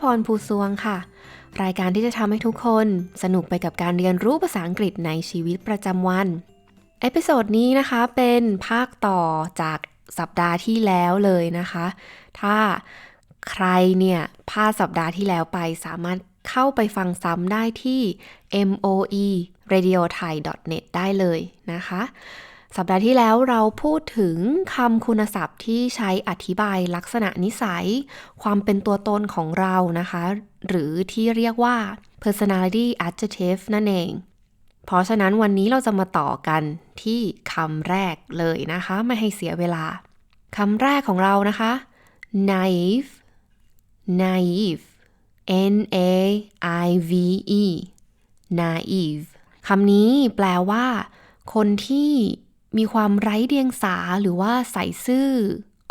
พรภูซวงค่ะ รายการที่จะทำให้ทุกคนสนุกไปกับการเรียนรู้ภาษาอังกฤษในชีวิตประจำวัน เอพิโซดนี้นะคะเป็นภาคต่อจากสัปดาห์ที่แล้วเลยนะคะ ถ้าใครเนี่ยพลาดสัปดาห์ที่แล้วไปสามารถเข้าไปฟังซ้ำได้ที่ moe radio thai net ได้เลยนะคะ สัปดาห์ที่แล้วเราพูดถึงคำคุณศัพท์ที่ใช้อธิบายลักษณะนิสัย ความเป็นตัวตนของเรานะคะ หรือที่เรียกว่า personality adjective นั่นเอง เพราะฉะนั้นวันนี้เราจะมาต่อกันที่คำแรกเลยนะคะ ไม่ให้เสียเวลาคำแรกของเรานะคะ naive naive n a i v e naive คำนี้แปลว่า คนที่ มีความไร้เดียงสาหรือว่าใส่ซื่อ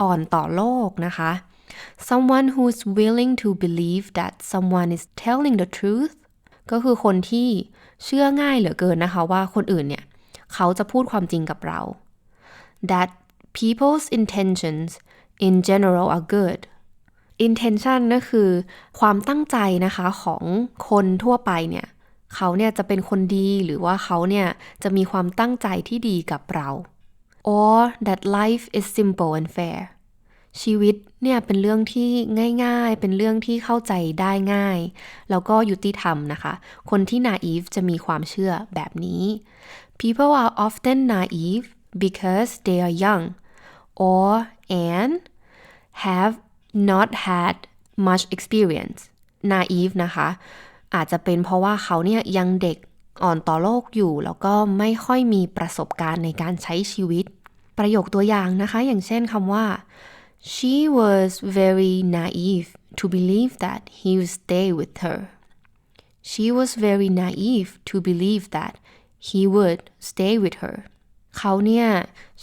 อ่อนต่อโลกนะคะ someone who's willing to believe that someone is telling the truth ก็คือคนที่เชื่อง่ายเหลือเกินนะคะว่าคนอื่นเนี่ย เขาจะพูดความจริงกับเรา that people's intentions in general are good intention ก็คือความตั้งใจนะคะของคนทั่วไปเนี่ย เขาเนี่ยจะเป็นคนดีหรือว่าเขาเนี่ยจะมีความตั้งใจที่ดีกับเรา or that life is simple and fair ชีวิตเนี่ยเป็นเรื่องที่ง่ายๆ เป็นเรื่องที่เข้าใจได้ง่าย แล้วก็ยุติธรรมนะคะ คนที่ naive จะมีความเชื่อแบบนี้ people are often naive because they are young or and have not had much experience naive นะคะ อาจจะเป็นเพราะว่าเขาเนี่ยยังเด็กอ่อนต่อโลกอยู่ แล้วก็ไม่ค่อยมีประสบการณ์ในการใช้ชีวิต ประโยคตัวอย่างนะคะ อย่างเช่นคำว่า she was very naive to believe that he would stay with her she was very naive to believe that he would stay with her เขาเนี่ย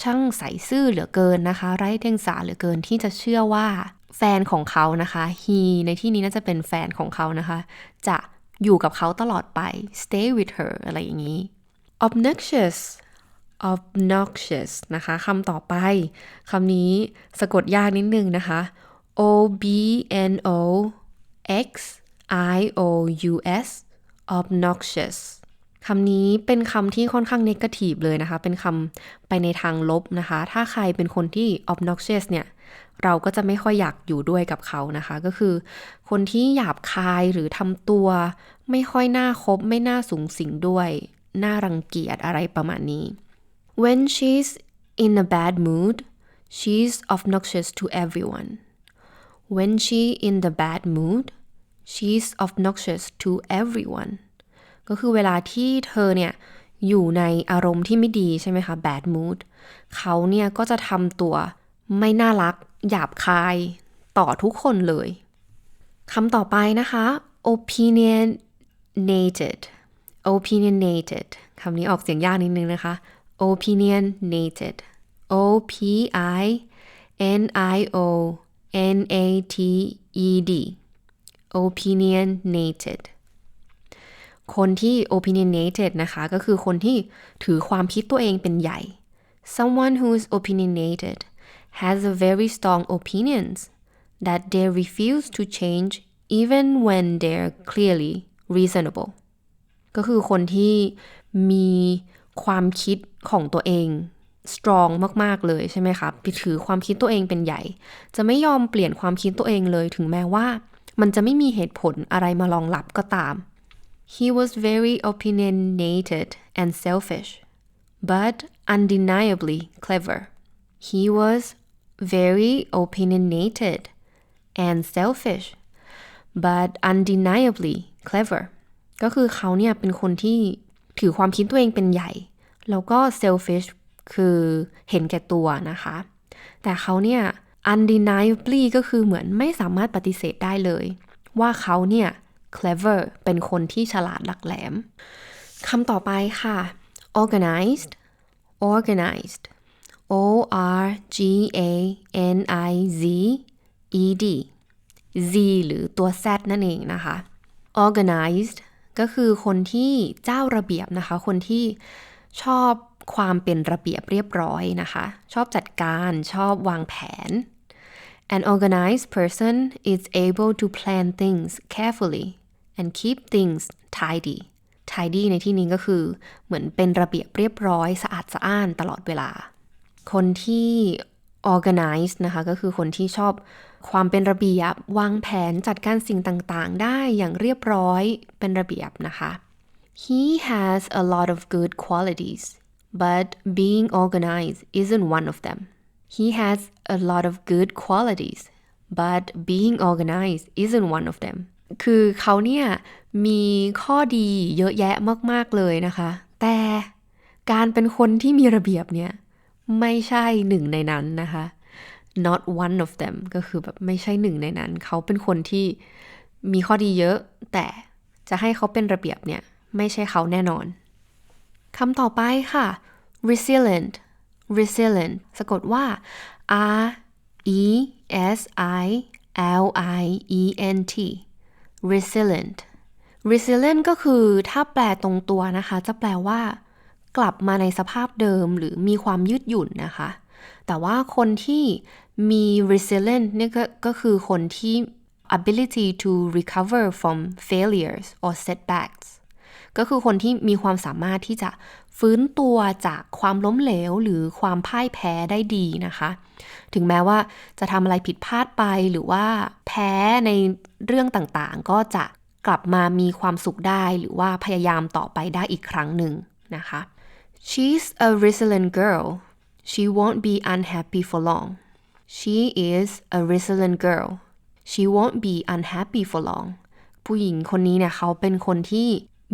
ช่างใส่ซื่อเหลือเกินนะคะ ไร้เดียงสาเหลือเกินที่จะเชื่อว่าแฟนของเขานะคะ he ในที่นี้น่าจะเป็นแฟนของเขานะคะ จะ อยู่กับเขาตลอดไป stay with her อะไรอย่างนี้ obnoxious obnoxious นะคะคำต่อไปคำนี้สะกดยากนิดนึงนะคะ o b n o x i o u s obnoxious คำนี้เป็นคำที่ค่อนข้างนกาทีฟเลยนะคะ เป็นคำไปในทางลบนะคะ ถ้าใครเป็นคนที่ obnoxious เนี่ย เราก็จะไม่ค่อยอยากอยู่ด้วยกับเขานะคะ ก็คือ คนที่หยาบคายหรือทำตัว ไม่ค่อยน่าคบ ไม่น่าสูงสิงด้วยน่ารังเกียจอะไรประมาณนี้ when she's in a bad mood she's obnoxious to everyone when she in the bad mood she's obnoxious to everyone ก็คือเวลาที่เธอเนี่ยอยู่ในอารมณ์ที่ไม่ดีใช่ไหมคะ bad mood เขาเนี่ยก็จะทำตัวไม่น่ารัก หยาบคายต่อทุกคนเลยคำต่อไปนะคะ opinionated opinionated คำนี้ออกเสียงยากนิดนึงนะคะ opinionated o p i n i o n a t e d opinionated คนที่ opinionated นะคะ ก็คือคนที่ถือความคิดตัวเองเป็นใหญ่ someone who is opinionated has a very strong opinions that they refuse to change even when they're clearly reasonable ก็คือคนที่มีความคิดของตัวเอง strong มาก ๆ เลยใช่ไหมคะไปถือความคิดตัวเองเป็นใหญ่ จะไม่ยอมเปลี่ยนความคิดตัวเองเลยถึงแม้ว่า มันจะไม่มีเหตุผลอะไรมารองรับก็ตาม He was very opinionated and selfish, but undeniably clever. He was very opinionated and selfish, but undeniably clever. ก็คือเขาเนี่ยเป็นคนที่ถือความคิดตัวเองเป็นใหญ่ แล้วก็ selfish คือเห็นแก่ตัวนะคะ แต่เขาเนี่ย undeniably ก็คือเหมือนไม่สามารถปฏิเสธได้เลย ว่าเขาเนี่ย clever เป็นคนที่ฉลาดหลักแหลมคำต่อไปค่ะ organized organized o r g a n i z e d z หรือตัว z นั่นเองนะคะ organized ก็คือคนที่เจ้าระเบียบนะคะ คนที่ชอบความเป็นระเบียบเรียบร้อยนะคะ ชอบจัดการชอบวางแผน An organized person is able to plan things carefully and keep things tidy tidy ในที่นี้ก็คือเหมือนเป็นระเบียบเรียบร้อย สะอาดสะอ้านตลอดเวลา คนที่ organize นะคะ ก็คือคนที่ชอบความเป็นระเบียบ วางแผนจัดการสิ่งต่างๆ ได้อย่างเรียบร้อยเป็นระเบียบนะคะ He has a lot of good qualities but being organized isn't one of them He has a lot of good qualities but being organized isn't one of them คือเขาเนี่ย มีข้อดีเยอะแยะมาก ๆ เลยนะคะ แต่การเป็นคนที่มีระเบียบเนี่ย ไม่ใช่หนึ่งในนั้นนะคะ not one of them ก็คือแบบไม่ใช่หนึ่งในนั้น เขาเป็นคนที่มีข้อดีเยอะ แต่จะให้เขาเป็นระเบียบเนี่ย ไม่ใช่เขาแน่นอนคำต่อไปค่ะ resilient resilient สะกดว่า R E S I L I E N T resilient resilient ก็คือถ้าแปลตรงตัวนะคะ จะแปลว่า กลับมาในสภาพเดิมหรือมีความยืดหยุ่นนะคะ แต่ว่าคนที่มี resilient นี่ก็ก็คือคนที่ ability to recover from failures or setbacks ก็คือคนที่มีความสามารถที่จะฟื้นตัวจากความล้มเหลวหรือความพ่ายแพ้ได้ดีนะคะ ถึงแม้ว่าจะทำอะไรผิดพลาดไปหรือว่าแพ้ในเรื่องต่างๆ ก็จะกลับมามีความสุขได้หรือว่าพยายามต่อไปได้อีกครั้งหนึ่งนะคะ She's a resilient girl she won't be unhappy for long she is a resilient girl she won't be unhappy for long ผู้หญิงคนนี้เนี่ยเขาเป็นคนที่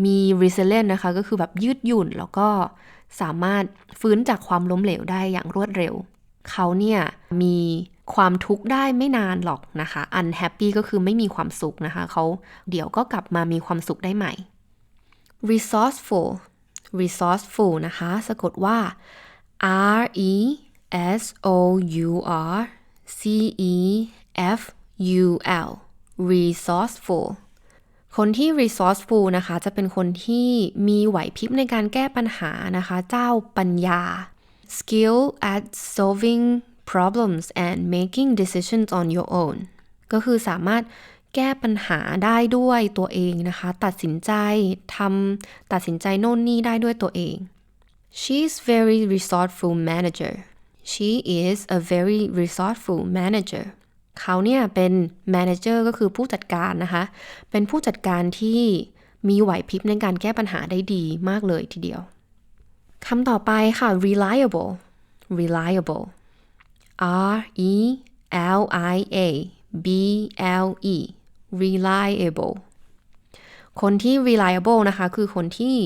มี resilient นะคะ ก็คือแบบยืดหยุ่นแล้วก็สามารถฟื้นจากความล้มเหลวได้อย่างรวดเร็ว เขาเนี่ยมีความทุกข์ได้ไม่นานหรอกนะคะ unhappy ก็คือไม่มีความสุขนะคะ เขาเดี๋ยวก็กลับมามีความสุขได้ใหม่ resourceful resourceful นะคะ สะกดว่า R E S O U R C E F U L resourceful คนที่ resourceful นะคะ จะเป็นคนที่มีไหวพริบในการแก้ปัญหานะคะ เจ้าปัญญา skill at solving problems and making decisions on your own ก็คือสามารถ แก้ปัญหาได้ด้วยตัวเองนะคะ ตัดสินใจทำตัดสินใจโน่นนี่ได้ด้วยตัวเอง she's very resourceful manager she is a very resourceful manager เขาเนี่ยเป็น manager ก็คือผู้จัดการนะคะ เป็นผู้จัดการที่มีไหวพริบในการแก้ปัญหาได้ดีมากเลยทีเดียวคำต่อไปค่ะ reliable reliable R E L I A B L E reliable คนที่ reliable นะคะคือคนที่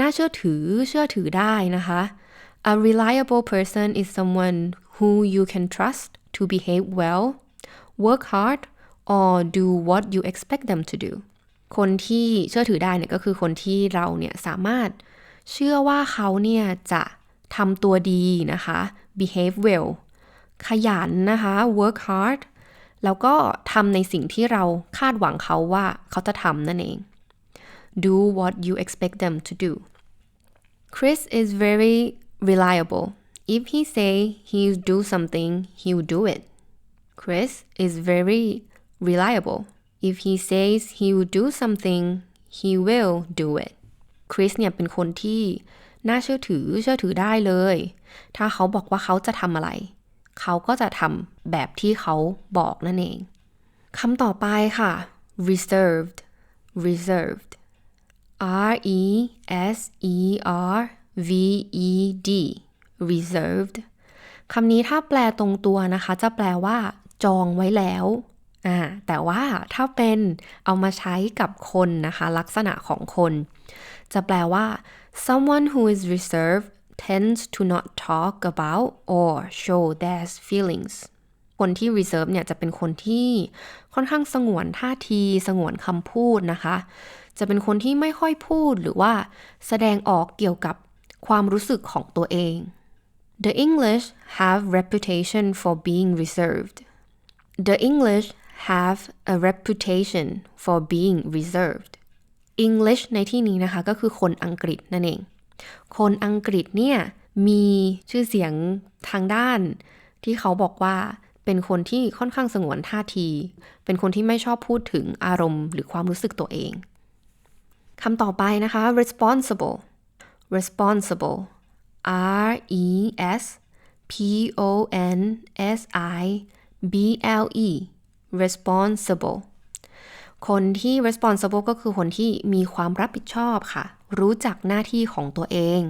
น่าเชื่อถือเชื่อถือได้นะคะ A reliable person is someone who you can trust to behave well work hard or do what you expect them to do คนที่เชื่อถือได้เนี่ยก็คือคนที่เราเนี่ยสามารถเชื่อว่าเขาเนี่ยจะทำตัวดีนะคะ behave well ขยันนะคะ work hard แล้วก็ทำในสิ่งที่เราคาดหวังเขาว่าเขาจะทำนั่นเอง do what you expect them to do Chris is very reliable if he say he'll do something he'll do it Chris is very reliable if he says he will do something he will do it Chris เนี่ยเป็นคนที่น่าเชื่อถือเชื่อถือได้เลย ถ้าเขาบอกว่าเขาจะทำอะไร เขาก็จะทำแบบที่เขาบอกนั่นเองคำต่อไปค่ะ reserved reserved R E S E R V E D reserved คำนี้ถ้าแปลตรงตัวนะคะ จะแปลว่าจองไว้แล้วอ่าแต่ว่าถ้าเป็นเอามาใช้กับคนนะคะ ลักษณะของคน จะแปลว่า someone who is reserved tends to not talk about or show their feelings คนที่ reserve เนี่ยจะเป็นคนที่ค่อนข้างสงวนท่าทีสงวนคำพูดนะคะ จะเป็นคนที่ไม่ค่อยพูดหรือว่าแสดงออกเกี่ยวกับความรู้สึกของตัวเอง The English have reputation for being reserved The English have a reputation for being reserved English ในที่นี้นะคะก็คือคนอังกฤษนั่นเอง คนอังกฤษเนี่ยมีชื่อเสียงทางด้านที่เขาบอกว่าเป็นคนที่ค่อนข้างสงวนท่าที เป็นคนที่ไม่ชอบพูดถึงอารมณ์ หรือความรู้สึกตัวเองคำต่อไปนะคะ responsible responsible R E S P O N S I B L E responsible คนที่ responsible ก็คือคนที่มีความรับผิดชอบค่ะ รู้จักหน้าที่ของตัวเอง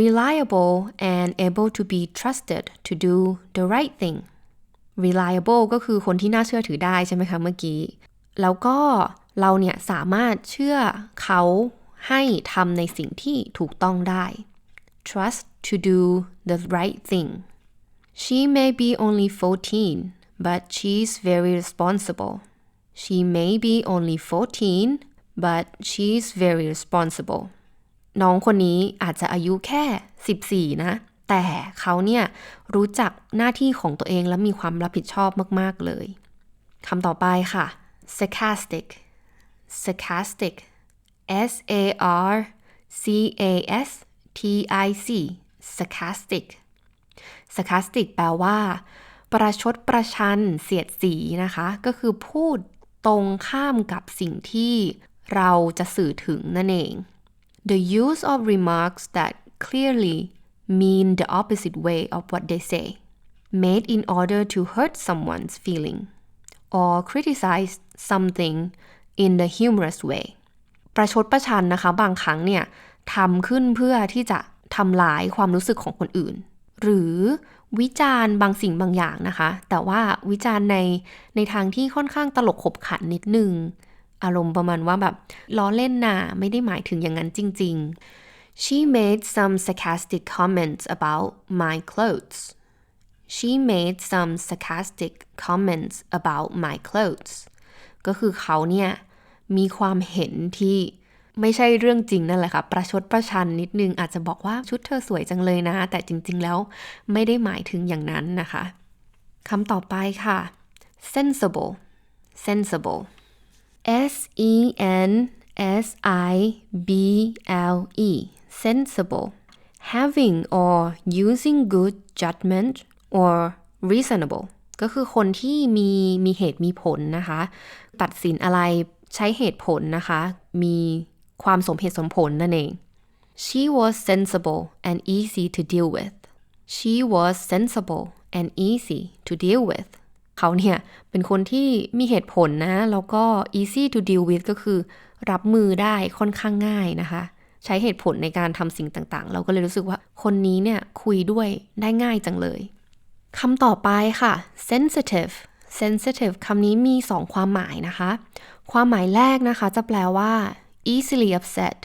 reliable and able to be trusted to do the right thing reliable ก็คือคนที่น่าเชื่อถือได้ใช่ไหมคะเมื่อกี้ แล้วก็เราเนี่ยสามารถเชื่อเขาให้ทำในสิ่งที่ถูกต้องได้ trust to do the right thing she may be only 14 but she's very responsible she may be only 14 but she's very responsible น้องคนนี้อาจจะอายุแค่ 14 นะ แต่เขาเนี่ยรู้จักหน้าที่ของตัวเองและมีความรับผิดชอบมาก ๆ เลยคำต่อไปค่ะ sarcastic sarcastic S A R C A S T I C sarcastic sarcastic แปลว่า ประชดประชันเสียดสีนะคะ ก็คือพูดตรงข้ามกับสิ่งที่ เราจะสื่อถึงนั่นเอง the use of remarks that clearly mean the opposite way of what they say made in order to hurt someone's feeling or criticize something in the humorous way ประชดประชันนะคะ บางครั้งเนี่ยทำขึ้นเพื่อที่จะทำลายความรู้สึกของคนอื่น หรือวิจารณ์บางสิ่งบางอย่างนะคะ แต่ว่าวิจารณ์ในในทางที่ค่อนข้างตลกขบขันนิดนึง อารมณ์ประมาณว่าแบบล้อเล่นน่ะไม่ได้หมายถึงอย่างนั้นจริง ๆ she made some sarcastic comments about my clothes she made some sarcastic comments about my clothes ก็คือเขาเนี่ยมีความเห็นที่ไม่ใช่เรื่องจริงนั่นแหละค่ะ ประชดประชันนิดนึง อาจจะบอกว่าชุดเธอสวยจังเลยนะ แต่จริง ๆ แล้วไม่ได้หมายถึงอย่างนั้นนะคะคำต่อไปค่ะ sensible sensible S E N S I B L E sensible having or using good judgment or reasonable ก็คือคนที่มีมีเหตุมีผลนะคะ ตัดสินอะไรใช้เหตุผลนะคะ มีความสมเหตุสมผลนั่นเอง she was sensible and easy to deal with she was sensible and easy to deal with เขาเนี่ยเป็นคนที่มีเหตุผลนะ แล้วก็ easy to deal with ก็คือรับมือได้ค่อนข้างง่ายนะคะ ใช้เหตุผลในการทำสิ่งต่างๆ เราก็เลยรู้สึกว่าคนนี้เนี่ยคุยด้วยได้ง่ายจังเลยคำต่อไปค่ะ sensitive sensitive คำนี้มีสองความหมายนะคะ ความหมายแรกนะคะจะแปลว่า easily upset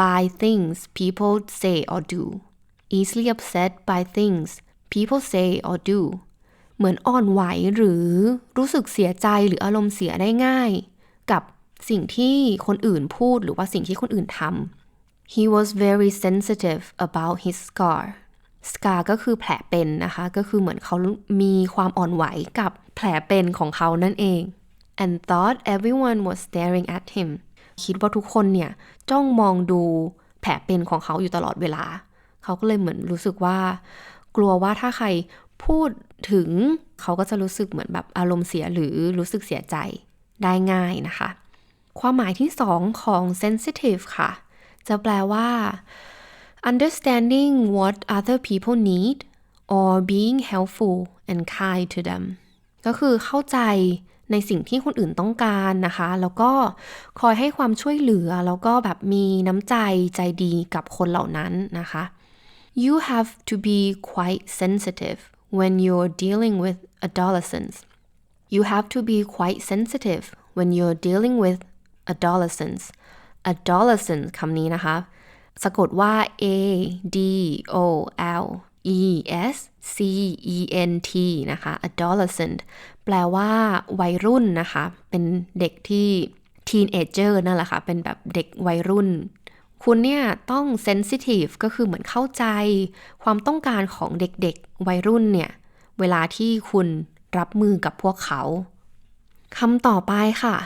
by things people say or do easily upset by things people say or do เหมือนอ่อนไหวหรือรู้สึกเสียใจหรืออารมณ์เสียได้ง่าย กับสิ่งที่คนอื่นพูดหรือว่าสิ่งที่คนอื่นทำ he was very sensitive about his scar scar ก็คือแผลเป็นนะคะ ก็คือเหมือนเขามีความอ่อนไหวกับแผลเป็นของเขานั่นเอง and thought everyone was staring at him คิดว่าทุกคนเนี่ย จ้องมองดูแผลเป็นของเขาอยู่ตลอดเวลา เขาก็เลยเหมือนรู้สึกว่า กลัวว่าถ้าใครพูด ถึงเขาก็จะรู้สึกเหมือนแบบอารมณ์เสียหรือรู้สึกเสียใจได้ง่ายนะคะ ความหมายที่สองของ sensitive ค่ะ จะแปลว่า understanding what other people need or being helpful and kind to them ก็คือเข้าใจในสิ่งที่คนอื่นต้องการนะคะ แล้วก็คอยให้ความช่วยเหลือ แล้วก็แบบมีน้ำใจใจดีกับคนเหล่านั้นนะคะ you have to be quite sensitive when you're dealing with adolescents you have to be quite sensitive when you're dealing with adolescents adolescent คำนี้นะคะ สะกดว่า a d o l e s c e n t นะคะ adolescent แปลว่าวัยรุ่นนะคะ เป็นเด็กที่ teenager นั่นแหละค่ะ เป็นแบบเด็กวัยรุ่น คุณเนี่ยต้อง sensitive ก็คือเหมือนเข้าใจ ความต้องการของเด็กๆวัยรุ่นเนี่ย เวลาที่คุณรับมือกับพวกเขาคำต่อไปค่ะ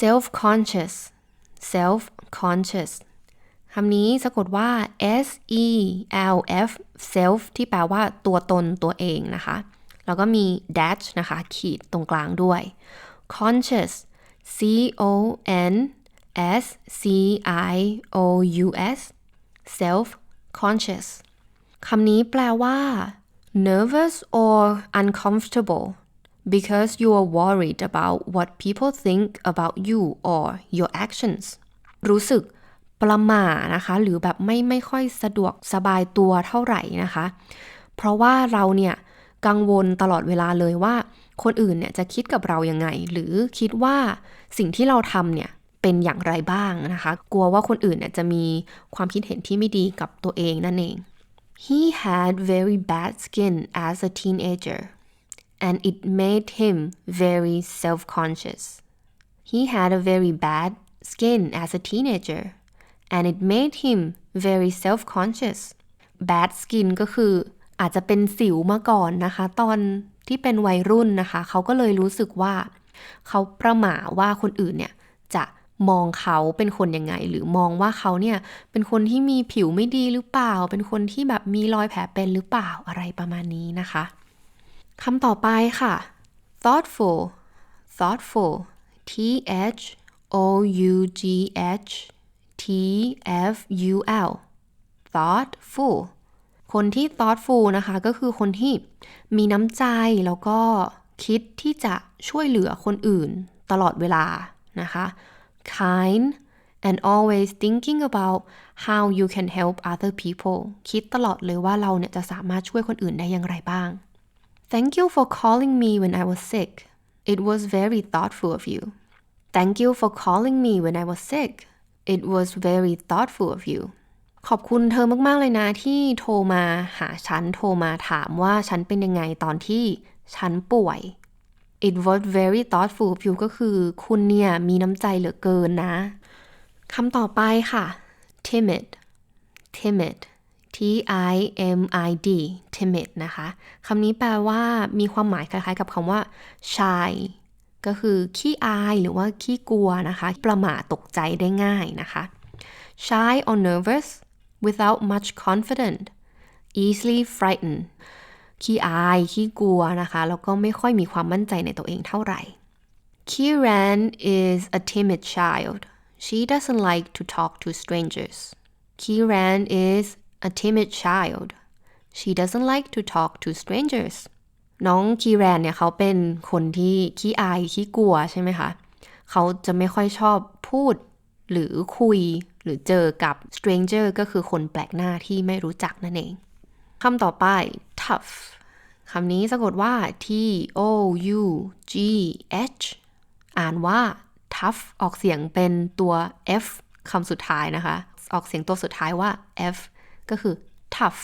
self conscious self conscious คำนี้สะกดว่า s e l f self ที่แปลว่าตัวตนตัวเองนะคะ แล้วก็มี dash นะคะ ขีดตรงกลางด้วย conscious c o n s c i o u s self conscious คำนี้แปลว่า nervous or uncomfortable because you are worried about what people think about you or your actions รู้สึกประหม่านะคะ หรือแบบไม่ไม่ค่อยสะดวกสบายตัวเท่าไหร่นะคะ เพราะว่าเราเนี่ยกังวลตลอดเวลาเลยว่า คนอื่นเนี่ยจะคิดกับเรายังไง หรือคิดว่าสิ่งที่เราทำเนี่ย เป็นอย่างไรบ้างนะคะ กลัวว่าคนอื่นเนี่ยจะมีความคิดเห็นที่ไม่ดีกับตัวเองนั่นเอง He had very bad skin as a teenager and it made him very self-conscious. He had a very bad skin as a teenager and it made him very self-conscious. Bad skin ก็คืออาจจะเป็นสิวมาก่อนนะคะ ตอนที่เป็นวัยรุ่นนะคะ เขาก็เลยรู้สึกว่า เขาประหม่าว่าคนอื่นเนี่ย มองเขาเป็นคนยังไง หรือมองว่าเขาเนี่ยเป็นคนที่มีผิวไม่ดีหรือเปล่า เป็นคนที่แบบมีรอยแผลเป็นหรือเปล่าอะไรประมาณนี้นะคะคำต่อไปค่ะ thoughtful thoughtful T H O U G H T F U L thoughtful คนที่ thoughtful นะคะ ก็คือคนที่มีน้ำใจแล้วก็คิดที่จะช่วยเหลือคนอื่นตลอดเวลานะคะ kind and always thinking about how you can help other people คิดตลอดเลยว่าเราเนี่ยจะสามารถช่วยคนอื่นได้อย่างไรบ้าง Thank you for calling me when I was sick it was very thoughtful of you Thank you for calling me when I was sick it was very thoughtful of you ขอบคุณเธอมาก ๆ เลยนะที่โทรมาหาฉัน โทรมาถามว่าฉันเป็นยังไงตอนที่ฉันป่วย It was very thoughtful of you ก็คือคุณเนี่ยมีน้ำใจเหลือเกินนะคำต่อไปค่ะ timid timid T I M I D timid นะคะ คำนี้แปลว่ามีความหมายคล้ายๆกับคำว่า shy ก็คือขี้อายหรือว่าขี้กลัวนะคะ ประหม่าตกใจได้ง่ายนะคะ shy or nervous without much confidence easily frightened ขี้อาย ขี้กลัวนะคะ แล้วก็ไม่ค่อยมีความมั่นใจในตัวเองเท่าไหร่ Kiran is a timid child she doesn't like to talk to strangers Kiran is a timid child she doesn't like to talk to strangers น้องคีแรนเนี่ยเขาเป็นคนที่ขี้อายขี้กลัวใช่ไหมคะ เขาจะไม่ค่อยชอบพูดหรือคุยหรือเจอกับ stranger ก็คือคนแปลกหน้าที่ไม่รู้จักนั่นเองคำต่อไป tough คำนี้สะกดว่า t o u g h อ่านว่า tough ออกเสียงเป็นตัว f คำสุดท้ายนะคะ ออกเสียงตัวสุดท้ายว่า f ก็คือ tough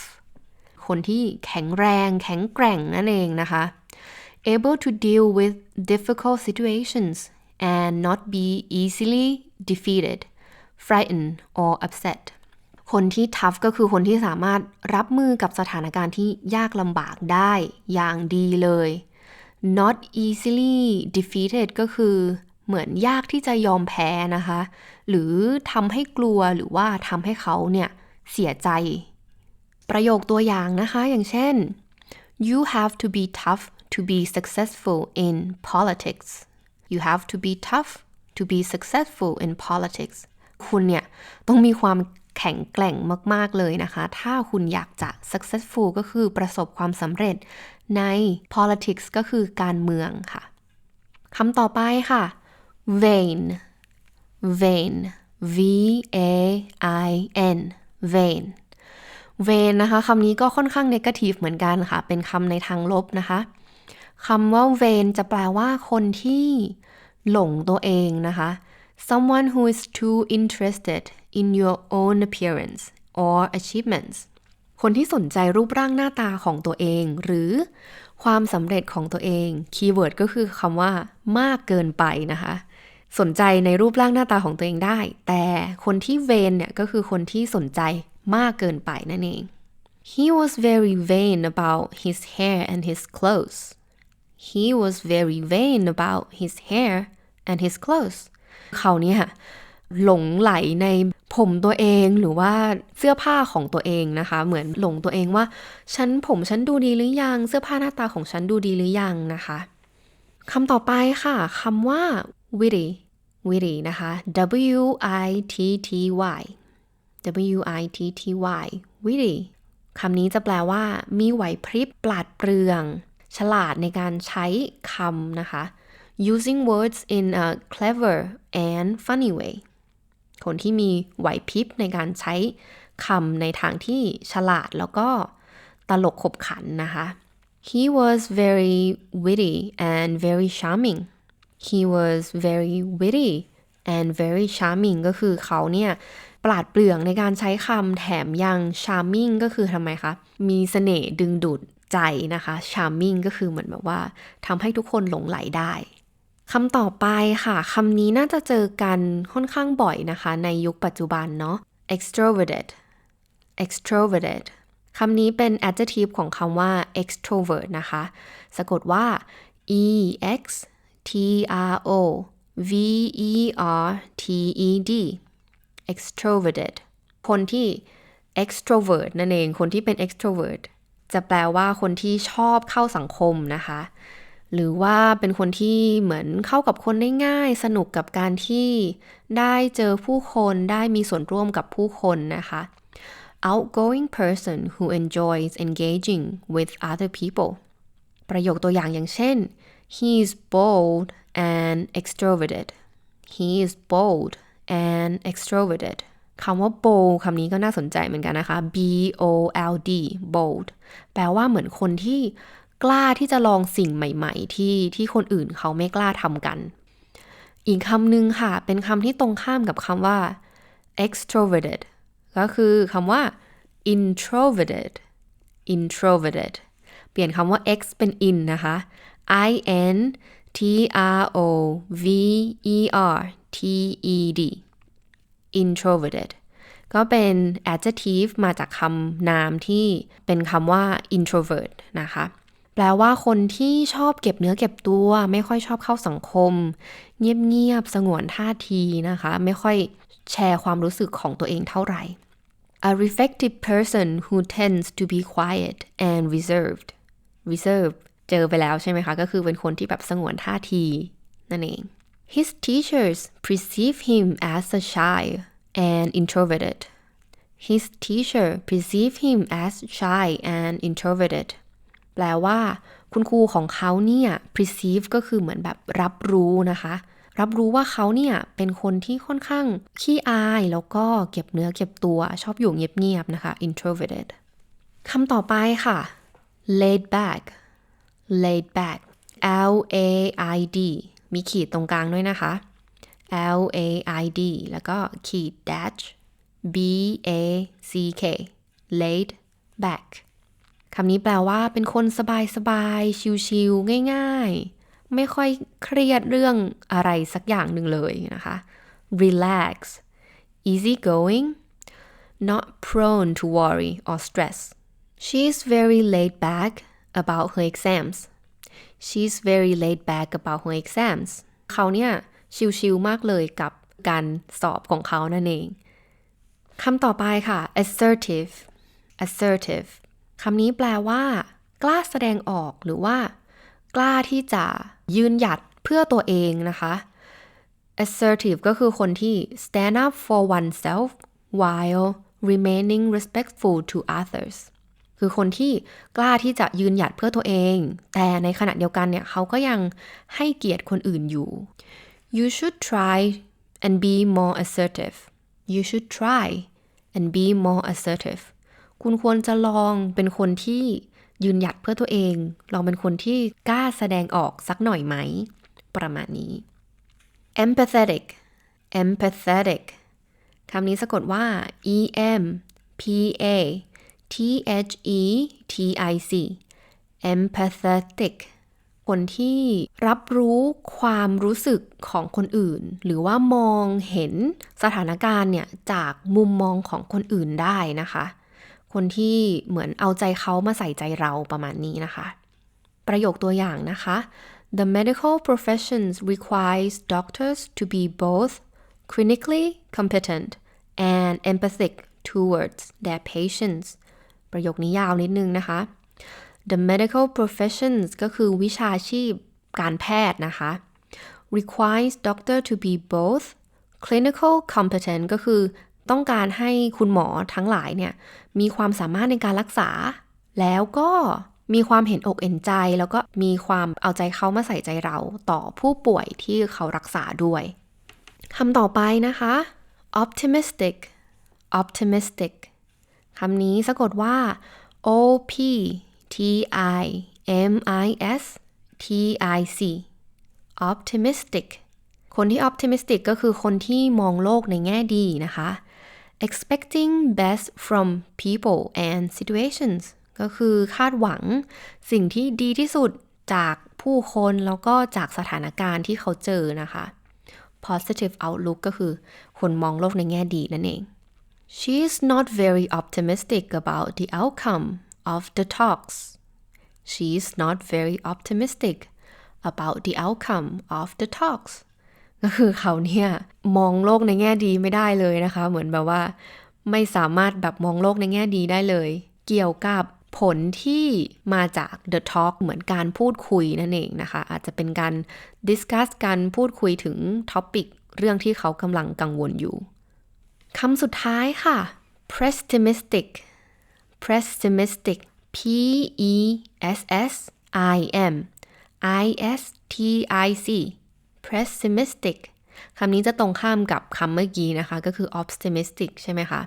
คนที่แข็งแรง แข็งแกร่งนั่นเองนะคะ able to deal with difficult situations and not be easily defeated frightened or upset คนที่ทัฟก็คือคนที่สามารถรับมือกับสถานการณ์ที่ยากลำบากได้อย่างดีเลย not easily defeated ก็คือเหมือนยากที่จะยอมแพ้นะคะ หรือทำให้กลัวหรือว่าทำให้เขาเนี่ยเสียใจ ประโยคตัวอย่างนะคะ อย่างเช่น you have to be tough to be successful in politics you have to be tough to be successful in politics คุณเนี่ยต้องมีความ แข็งแกร่งมากๆเลยนะคะ ถ้าคุณอยากจะ successful ก็คือประสบความสำเร็จใน politics ก็คือการเมืองค่ะคำต่อไปค่ะ vain vain v a i n vain vain นะคะคำนี้ก็ค่อนข้าง negative เหมือนกันค่ะ เป็นคำในทางลบนะคะคำว่า vain จะแปลว่าคนที่หลงตัวเองนะคะ someone who is too interested in your own appearance or achievements คนที่สนใจรูปร่างหน้าตาของตัวเอง หรือความสำเร็จของตัวเอง คีย์เวิร์ดก็คือคำว่ามากเกินไปนะคะ สนใจในรูปร่างหน้าตาของตัวเองได้ แต่คนที่เวนเนี่ยก็คือคนที่สนใจมากเกินไปนั่นเอง He was very vain about his hair and his clothes He was very vain about his hair and his clothes เขาเนี่ย หลงไหลในผมตัวเองหรือว่าเสื้อผ้าของตัวเองนะคะ เหมือนหลงตัวเองว่า ฉันผมฉันดูดีหรือยัง เสื้อผ้าหน้าตาของฉันดูดีหรือยังนะคะคำต่อไปค่ะคำว่า witty witty นะคะ w i t t y w i t t y witty คำนี้จะแปลว่า มีไหวพริบปราดเปรื่อง ฉลาดในการใช้คำนะคะ using words in a clever and funny way คนที่มีไหวพริบในการใช้คำในทางที่ฉลาดแล้วก็ตลกขบขันนะคะ he was very witty and very charming he was very witty and very charming ก็คือเขาเนี่ยปราดเปรื่อง ในการใช้คำแถมยัง charming ก็คือทำไมคะ มีเสน่ห์ดึงดูดใจนะคะ charming ก็คือเหมือนแบบว่าทำให้ทุกคนหลงไหลได้ คำต่อไปค่ะคำนี้น่าจะเจอกันค่อนข้างบ่อยนะคะ ในยุคปัจจุบันเนาะ extroverted extroverted คำนี้เป็น adjective ของคำว่า extrovert นะคะ สะกดว่า e x t r o v e r t e d extroverted คนที่ extrovert นั่นเอง คนที่เป็น extrovert จะแปลว่าคนที่ชอบเข้าสังคมนะคะ หรือว่าเป็นคนที่เหมือนเข้ากับคนได้ง่าย สนุกกับการที่ได้เจอผู้คนได้มีส่วนร่วมกับผู้คนนะคะ outgoing person who enjoys engaging with other people ประโยคตัวอย่างอย่างเช่น he is bold and extroverted he is bold and extroverted คำว่า bold คำนี้ก็น่าสนใจเหมือนกันนะคะ b o l d bold แปลว่าเหมือนคนที่ กล้าที่จะลองสิ่งใหม่ ๆ ที่ที่คนอื่นเขาไม่กล้าทำกัน อีกคำหนึ่งค่ะ เป็นคำที่ตรงข้ามกับคำว่า extroverted ก็คือคำว่า introverted introverted เปลี่ยนคำว่า x เป็น in นะคะ i n t r o v e r t e d introverted ก็เป็น adjective มาจากคำนามที่เป็นคำว่า introvert นะคะ แปลว่าคนที่ชอบเก็บเนื้อเก็บตัว ไม่ค่อยชอบเข้าสังคม เงียบๆสงวนท่าทีนะคะ ไม่ค่อยแชร์ความรู้สึกของตัวเองเท่าไหร่ a reflective person who tends to be quiet and reserved reserved เจอไปแล้วใช่ไหมคะ ก็คือเป็นคนที่แบบสงวนท่าที นั่นเอง His teachers perceive him as a shy and introverted. His teacher perceive him as shy and introverted. แปลว่า คุณครูของเขาเนี่ย perceive ก็คือเหมือนแบบรับรู้นะคะ รับรู้ว่าเขาเนี่ย เป็นคนที่ค่อนข้างขี้อาย แล้วก็เก็บเนื้อเก็บตัวชอบอยู่เงียบๆนะคะ introverted คำต่อไปค่ะ laid back laid back L A I D มีขีดตรงกลางด้วยนะคะ L A I D แล้วก็ขีด dash B A C K laid back คำนี้แปลว่าเป็นคนสบายสบายชิลๆง่าย ๆ ไม่ค่อยเครียดเรื่องอะไรสักอย่างหนึ่งเลยนะคะ relax easy going not prone to worry or stress she's very laid back about her exams she's very laid back about her exams เขาเนี่ยชิลๆมากเลยกับการสอบของเขานั่นเองคำต่อไปค่ะ assertive assertive คำนี้แปลว่า กล้าแสดงออกหรือว่า กล้าที่จะยืนหยัดเพื่อตัวเองนะคะ assertive ก็คือคนที่ stand up for oneself while remaining respectful to others คือคนที่กล้าที่จะยืนหยัดเพื่อตัวเอง แต่ในขณะเดียวกันเนี่ยเขาก็ยังให้เกียรติคนอื่นอยู่ you should try and be more assertive you should try and be more assertive คุณควรจะลองเป็นคนที่ยืนหยัดเพื่อตัวเอง ลองเป็นคนที่กล้าแสดงออกสักหน่อยไหม ประมาณนี้ empathetic empathetic คำนี้สะกดว่า e m p a t h e t i c empathetic คนที่รับรู้ความรู้สึกของคนอื่น หรือว่ามองเห็นสถานการณ์เนี่ย จากมุมมองของคนอื่นได้นะคะ คนที่เหมือนเอาใจเขามาใส่ใจเราประมาณนี้นะคะ ประโยคตัวอย่างนะคะ The medical profession requires doctors to be both clinically competent and empathic towards their patients ประโยคนี้ยาวนิดนึงนะคะ the medical professions ก็คือวิชาชีพการแพทย์นะคะ requires doctor to be both clinical competent ก็คือ ต้องการให้คุณหมอทั้งหลายเนี่ยมีความสามารถในการรักษา แล้วก็มีความเห็นอกเห็นใจ แล้วก็มีความเอาใจเขามาใส่ใจเราต่อผู้ป่วยที่เขารักษาด้วยคำต่อไปนะคะ optimistic optimistic คำนี้สะกดว่า o p t i m i s t i c optimistic คนที่ optimistic ก็คือคนที่มองโลกในแง่ดีนะคะ expecting best from people and situations ก็คือคาดหวังสิ่งที่ดีที่สุดจากผู้คนแล้วก็จากสถานการณ์ที่เขาเจอนะคะ positive outlook ก็คือคนมองโลกในแง่ดีนั่นเอง She is not very optimistic about the outcome of the talks. She is not very optimistic about the outcome of the talks. ก็คือเขาเนี่ยมองโลกในแง่ดีไม่ได้เลยนะคะ เหมือนแบบว่า ไม่สามารถแบบมองโลกในแง่ดีได้เลย เกี่ยวกับผลที่มาจาก the talk เหมือนการพูดคุยนั่นเองนะคะ อาจจะเป็นการ discuss การพูดคุยถึง topic เรื่องที่เขากำลังกังวลอยู่คำสุดท้ายค่ะ pessimistic pessimistic p e s s i m i s t i c pessimistic คำนี้จะตรงข้ามกับคำเมื่อกี้นะคะ ก็คือ optimistic ใช่ไหมคะ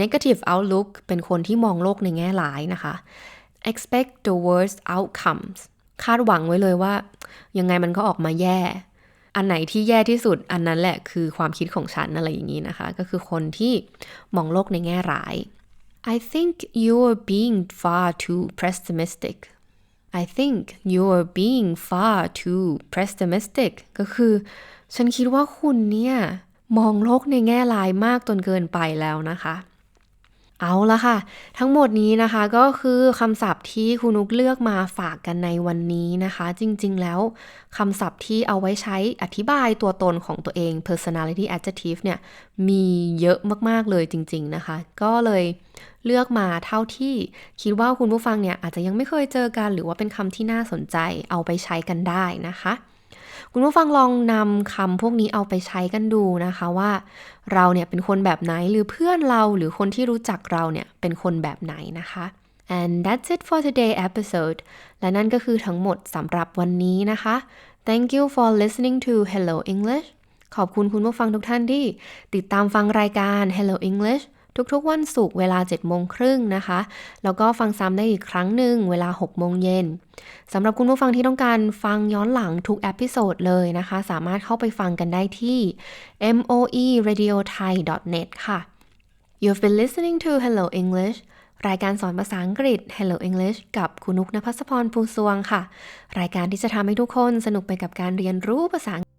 negative outlook เป็นคนที่มองโลกในแง่ร้ายนะคะ expect the worst outcomes คาดหวังไว้เลยว่า ยังไงมันก็ออกมาแย่ อันไหนที่แย่ที่สุดอันนั้นแหละคือความคิดของฉันอะไรอย่างนี้นะคะ ก็คือคนที่มองโลกในแง่ร้าย I think you're being far too pessimistic I think you're being far too pessimistic ก็คือ ฉันคิดว่าคุณเนี่ย มองโลกในแง่ร้ายมากจนเกินไปแล้วนะคะ เอาละค่ะ ทั้งหมดนี้นะคะก็คือคำศัพท์ที่คุณนุกเลือกมาฝากกันในวันนี้นะคะ จริงๆแล้วคำศัพท์ที่เอาไว้ใช้อธิบายตัวตนของตัวเอง personality adjective เนี่ย มีเยอะมากๆเลยจริง ๆนะคะ ก็เลยเลือกมาเท่าที่คิดว่าคุณผู้ฟังเนี่ยอาจจะยังไม่เคยเจอกัน หรือว่าเป็นคำที่น่าสนใจเอาไปใช้กันได้นะคะ คุณผู้ฟังลองนำคำพวกนี้เอาไปใช้กันดูนะคะว่า เราเนี่ยเป็นคนแบบไหนหรือเพื่อนเราหรือคนที่รู้จักเราเนี่ยเป็นคนแบบไหนนะคะ and that's it for today episode และนั่นก็คือทั้งหมดสำหรับวันนี้นะคะ thank you for listening to Hello English ขอบคุณคุณผู้ฟังทุกท่านที่ ติดตามฟังรายการ Hello English ทุกๆวันศุกร์เวลา 7 โมงครึ่งนะคะ แล้วก็ฟังซ้ำได้อีกครั้งหนึ่งเวลา 6 โมงเย็นสำหรับคุณผู้ฟังที่ต้องการฟังย้อนหลังทุกเอพิโซดเลยนะคะ สามารถเข้าไปฟังกันได้ที่ moeradiothai.net ค่ะ You've been listening to Hello English รายการสอนภาษาอังกฤษ Hello English กับคุณนุกนภัสพรภูสวงค่ะ รายการที่จะทำให้ทุกคนสนุกไปกับการเรียนรู้ภาษา